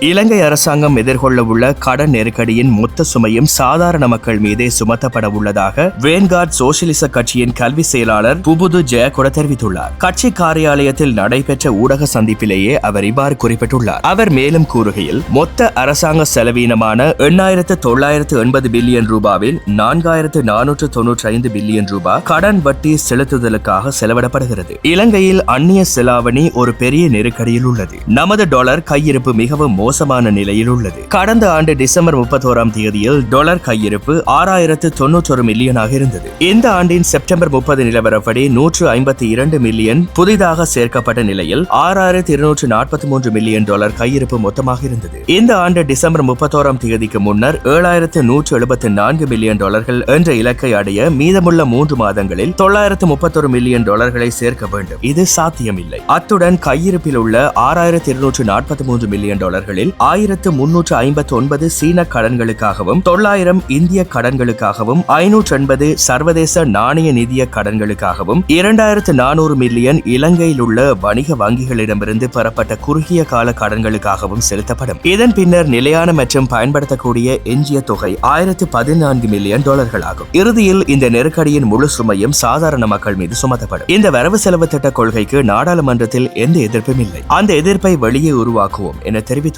இலங்கை அரசாங்கம் எதிர்கொள்ளவுள்ள கடன் நெருக்கடியின் மொத்த சுமையும் சாதாரண மக்கள் மீதே சுமத்தப்பட உள்ளதாக வேன்கார்ட் சோசியலிச கட்சியின் கல்வி செயலாளர் புபுது ஜெயகுட தெரிவித்துள்ளார். கட்சி காரியாலயத்தில் நடைபெற்ற ஊடக சந்திப்பிலேயே அவர் இவ்வாறு குறிப்பிட்டுள்ளார். அவர் மேலும் கூறுகையில் மொத்த அரசாங்க செலவீனமான எண்ணாயிரத்து தொள்ளாயிரத்து எண்பது பில்லியன் ரூபாவில் நான்காயிரத்து நானூற்று தொன்னூற்றி ஐந்து பில்லியன் ரூபாய் கடன் வட்டி செலுத்துதலுக்காக செலவிடப்படுகிறது. இலங்கையில் அந்நிய செலாவணி ஒரு பெரிய நெருக்கடியில் உள்ளது. நமது டாலர் கையிருப்பு மிகவும் மோசமான நிலையில் உள்ளது. கடந்த ஆண்டு டிசம்பர் முப்பத்தோராம் தேதியில் டாலர் கையிருப்பு ஆறாயிரத்து தொன்னூற்றொரு மில்லியனாக இருந்தது. இந்த ஆண்டின் செப்டம்பர் முப்பது நிலவரப்படி நூற்று ஐம்பத்தி இரண்டு மில்லியன் புதிதாக சேர்க்கப்பட்ட நிலையில் ஆறாயிரத்து இருநூற்று நாற்பத்தி மூன்று மில்லியன் டாலர் கையிருப்பு மொத்தமாக இருந்தது. இந்த ஆண்டு டிசம்பர் முப்பத்தோராம் தேதிக்கு முன்னர் ஏழாயிரத்து நூற்று எழுபத்தி நான்கு மில்லியன் டாலர்கள் என்ற இலக்கை அடைய மீதமுள்ள மூன்று மாதங்களில் தொள்ளாயிரத்து முப்பத்தொரு மில்லியன் டாலர்களை சேர்க்க வேண்டும். இது சாத்தியமில்லை. அத்துடன் கையிருப்பில் உள்ள ஆறாயிரத்து இருநூற்று நாற்பத்தி மூன்று மில்லியன் டாலர்கள் டாலர்களில் ஆயிரத்து முன்னூற்று ஐம்பத்தி ஒன்பது சீன கடன்களுக்காகவும் தொள்ளாயிரம் இந்திய கடன்களுக்காகவும் ஐநூற்று எண்பது சர்வதேச நாணய நிதிய கடன்களுக்காகவும் இரண்டாயிரத்து நானூறு மில்லியன் இலங்கையில் உள்ள வணிக வங்கிகளிடமிருந்து பெறப்பட்ட குறுகிய கால கடன்களுக்காகவும் செலுத்தப்படும். இதன் பின்னர் நிலையான மற்றும் பயன்படுத்தக்கூடிய எஞ்சிய தொகை ஆயிரத்து பதினான்கு மில்லியன் டாலர்களாகும். இறுதியில் இந்த நெருக்கடியின் முழு சுமையும் சாதாரண மக்கள் மீது சுமத்தப்படும். இந்த வரவு செலவு திட்ட கொள்கைக்கு நாடாளுமன்றத்தில் எந்த எதிர்ப்பும் இல்லை. அந்த எதிர்ப்பை வெளியே உருவாக்குவோம் என